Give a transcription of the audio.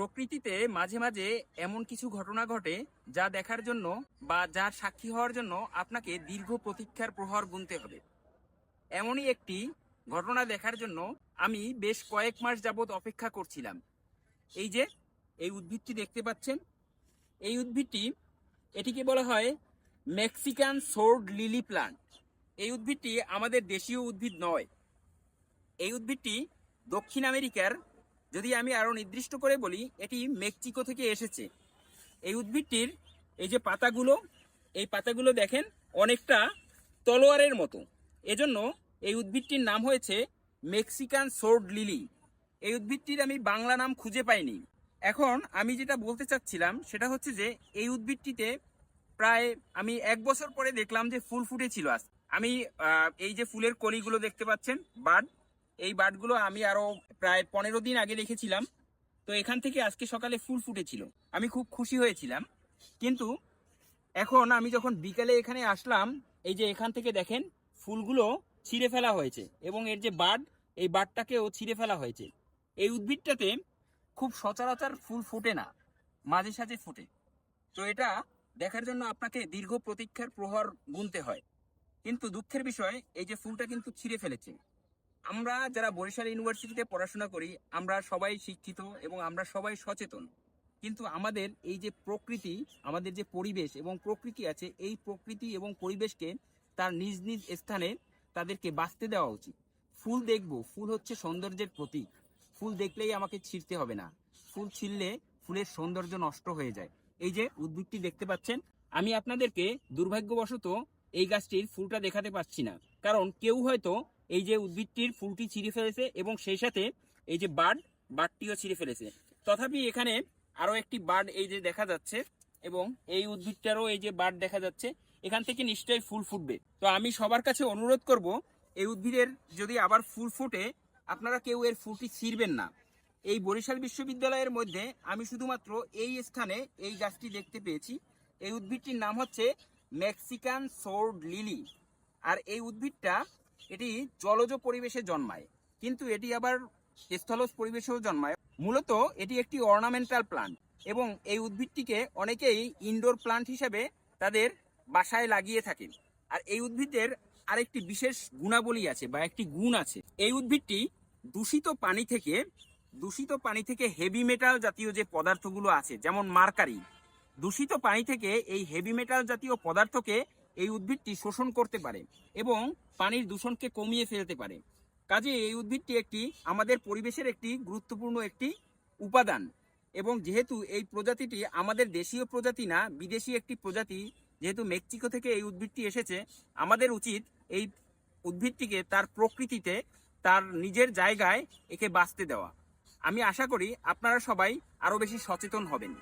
প্রকৃতিতে মাঝে মাঝে এমন কিছু ঘটনা ঘটে যা দেখার জন্য বা যার সাক্ষী হওয়ার জন্য আপনাকে দীর্ঘ প্রতীক্ষার প্রহর গুনতে হবে। এমনই একটি ঘটনা দেখার জন্য আমি বেশ কয়েক মাস যাবৎ অপেক্ষা করছিলাম। এই যে, এই উদ্ভিদটি দেখতে পাচ্ছেন? এই উদ্ভিদটি, এটিকে বলা হয় মেক্সিকান সোর্ড লিলি প্লান্ট। এই উদ্ভিদটি আমাদের দেশীয় উদ্ভিদ নয়। এই উদ্ভিদটি দক্ষিণ আমেরিকার যদি আমি আরও নির্দিষ্ট করে বলি, এটি মেক্সিকো থেকে এসেছে। এই উদ্ভিদটির এই যে পাতাগুলো, এই পাতাগুলো দেখেন অনেকটা তলোয়ারের মতো। এজন্য এই উদ্ভিদটির নাম হয়েছে মেক্সিকান সোর্ড লিলি। এই উদ্ভিদটির আমি বাংলা নাম খুঁজে পাইনি। এখন আমি যেটা বলতে চাচ্ছিলাম, সেটা হচ্ছে যে এই উদ্ভিদটিতে প্রায় আমি এক বছর পরে দেখলাম যে ফুল ফুটেছিল আজ। আমি এই যে ফুলের কলিগুলো দেখতে পাচ্ছেন, বার্ড এই বাটগুলো আমি আরও প্রায় পনেরো দিন আগে রেখেছিলাম। তো এখান থেকে আজকে সকালে ফুল ফুটেছিল। আমি খুব খুশি হয়েছিলাম। কিন্তু এখন আমি যখন বিকালে এখানে আসলাম, এই যে এখান থেকে দেখেন, ফুলগুলো ছিঁড়ে ফেলা হয়েছে এবং এর যে বার্ড এই বার্ডটাকেও ছিঁড়ে ফেলা হয়েছে। এই উদ্ভিদটাতে খুব সচরাচর ফুল ফোটে না, মাঝে সাঝে ফোটে। তো এটা দেখার জন্য আপনাকে দীর্ঘ প্রতীক্ষার প্রহর গুনতে হয়। কিন্তু দুঃখের বিষয়, এই যে ফুলটা কিন্তু ছিঁড়ে ফেলেছে। আমরা যারা বরিশাল ইউনিভার্সিটিতে পড়াশোনা করি, আমরা সবাই শিক্ষিত এবং আমরা সবাই সচেতন। কিন্তু আমাদের এই যে প্রকৃতি, আমাদের যে পরিবেশ এবং প্রকৃতি আছে, এই প্রকৃতি এবং পরিবেশকে তার নিজ নিজ স্থানে তাদেরকে বাঁচতে দেওয়া উচিত। ফুল দেখব, ফুল হচ্ছে সৌন্দর্যের প্রতীক। ফুল দেখলেই আমাকে ছিঁড়তে হবে না। ফুল ছিঁড়লে ফুলের সৌন্দর্য নষ্ট হয়ে যায়। এই যে উদ্ভিদটি দেখতে পাচ্ছেন, আমি আপনাদেরকে দুর্ভাগ্যবশত এই গাছটির ফুলটা দেখাতে পাচ্ছি না। কারণ কেউ হয়তো এই যে উদ্ভিদটির ফুলটি ছিঁড়ে ফেলেছে এবং সেই সাথে এই যে বার্ড, বার্ডটিও ছিঁড়ে ফেলেছে। তথাপি এখানে আরও একটি বার্ড এই যে দেখা যাচ্ছে এবং এই উদ্ভিদটারও এই যে বার্ড দেখা যাচ্ছে। এখান থেকে নিশ্চয়ই ফুল ফুটবে। তো আমি সবার কাছে অনুরোধ করব, এই উদ্ভিদের যদি আবার ফুল ফুটে, আপনারা কেউ এর ফুলটি ছিঁড়বেন না। এই বরিশাল বিশ্ববিদ্যালয়ের মধ্যে আমি শুধুমাত্র এই স্থানে এই গাছটি দেখতে পেয়েছি। এই উদ্ভিদটির নাম হচ্ছে মেক্সিকান সোর্ড লিলি। আর এই উদ্ভিদটা এটি জলজ পরিবেশে জন্মায়, কিন্তু এটি আবার স্থলজ পরিবেশেও জন্মায়। মূলত এটি একটি অর্নামেন্টাল প্লান্ট এবং এই উদ্ভিদটিকে অনেকেই ইনডোর প্লান্ট হিসেবে তাদের বাসায় লাগিয়ে থাকেন। আর এই উদ্ভিদের আরেকটি বিশেষ গুণাবলী আছে বা একটি গুণ আছে। এই উদ্ভিদটি দূষিত পানি থেকে, দূষিত পানি থেকে হেভি মেটাল জাতীয় যে পদার্থগুলো আছে, যেমন মার্কারি দূষিত পানি থেকে এই হেভি মেটাল জাতীয় পদার্থকে এই উদ্ভিদটি শোষণ করতে পারে এবং পানির দূষণকে কমিয়ে ফেলতে পারে। কাজে এই উদ্ভিদটি একটি আমাদের পরিবেশের একটি গুরুত্বপূর্ণ একটি উপাদান এবং যেহেতু এই প্রজাতিটি আমাদের দেশীয় প্রজাতি না, বিদেশি একটি প্রজাতি, যেহেতু মেক্সিকো থেকে এই উদ্ভিদটি এসেছে, আমাদের উচিত এই উদ্ভিদটিকে তার প্রকৃতিতে, তার নিজের জায়গায় একে বাঁচতে দেওয়া। আমি আশা করি আপনারা সবাই আরও বেশি সচেতন হবেন।